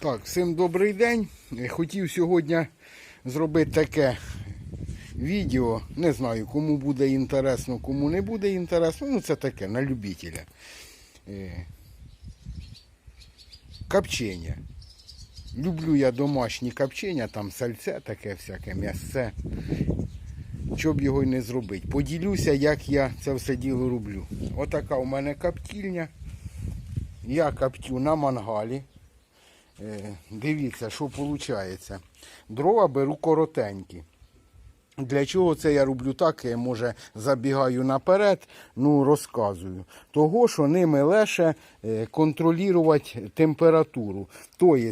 Так, всім добрий день. Е, Хотів сьогодні зробити таке відео. Не знаю, кому буде інтересно, кому не буде інтересно. Ну, це таке на любителя. Е, Копчення. Люблю я домашні копчення, там сальце, таке всяке м'ясце. Щоб його й не зробити. Поділюся, як я це все діло роблю. Отака у мене коптільня. Я коптю на мангалі. Е, Дивіться, що виходить. Дрова беру коротенькі. Для чого це я роблю так, я, може забігаю наперед, ну розказую. Того, що ними легше е, контролювати температуру. Тобто,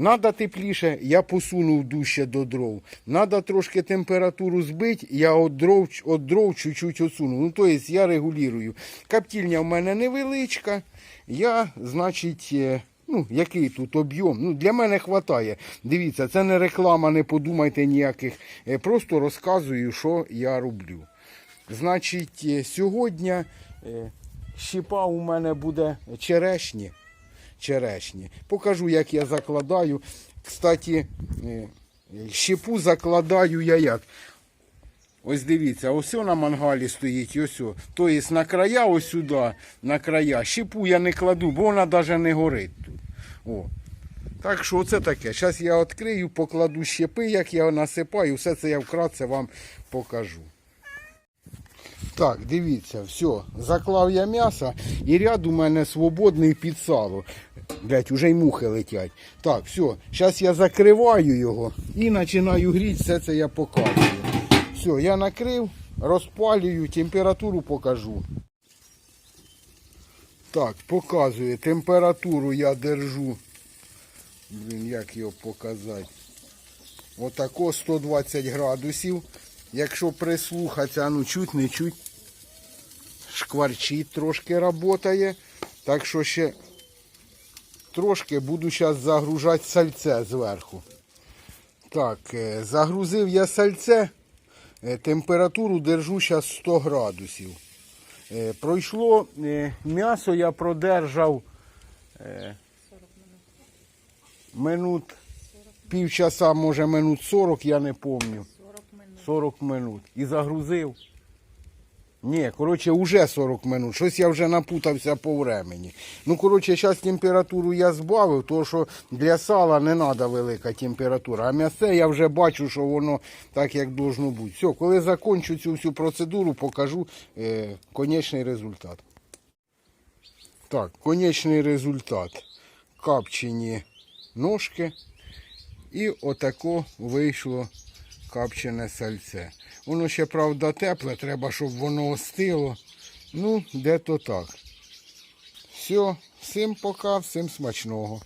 Надо тепліше, я посунув дужче до дров. Надо трошки температуру збити, я від дров, від дров чуть-чуть осунув. Ну, тобто я регулюю. Коптільня в мене невеличка. Я, значить, е, ну, який тут об'єм? Ну, для мене вистачає. Дивіться, це не реклама, не подумайте ніяких. Е, Просто розказую, що я роблю. Значить, е, сьогодні щепа у мене буде черешні черешні. Покажу, як я закладаю. Кстати, е, щепу закладаю я як. Ось дивіться, ось на мангалі стоїть, ось. Тобто на края, ось сюди, на края. Щепу я не кладу, бо вона навіть не горить тут. О. Так що оце таке. Зараз я відкрию, покладу щепи, як я насипаю, все це я вкратце вам покажу. Так, дивіться, все, заклав я м'ясо і ряд у мене свободний під сало. Блять, уже й мухи летять. Так, все, зараз я закриваю його і починаю гріти, все це я показую. Все, я накрив, розпалюю, температуру покажу. Так, показує, температуру я держу. Блін, як його показати? Отако 120 градусів. Якщо прислухатися, ну чуть не чуть шкварчить трошки работає. Так що ще трошки буду зараз загружати сальце зверху. Так, е, загрузив я сальце. Е, Температуру держу зараз 100 градусів. Е, Пройшло м'ясо, я продержав минут півчаса, може минут 40, я не пам'ятаю. 40 минут. І загрузив. Ні, коротше, вже 40 минут. Щось я вже напутався по времені. Ну, коротше, зараз температуру я збавив, тому що для сала не треба велика температура. А м'ясе я вже бачу, що воно так, як должно бути. Все, коли закінчу цю всю процедуру, покажу е, конечний результат. Так, конечний результат. Капчені ножки. І отако вийшло капчене сальце. Воно ще, правда, тепле, треба, щоб воно остило. Ну, де то так. Все, всім пока, всім смачного.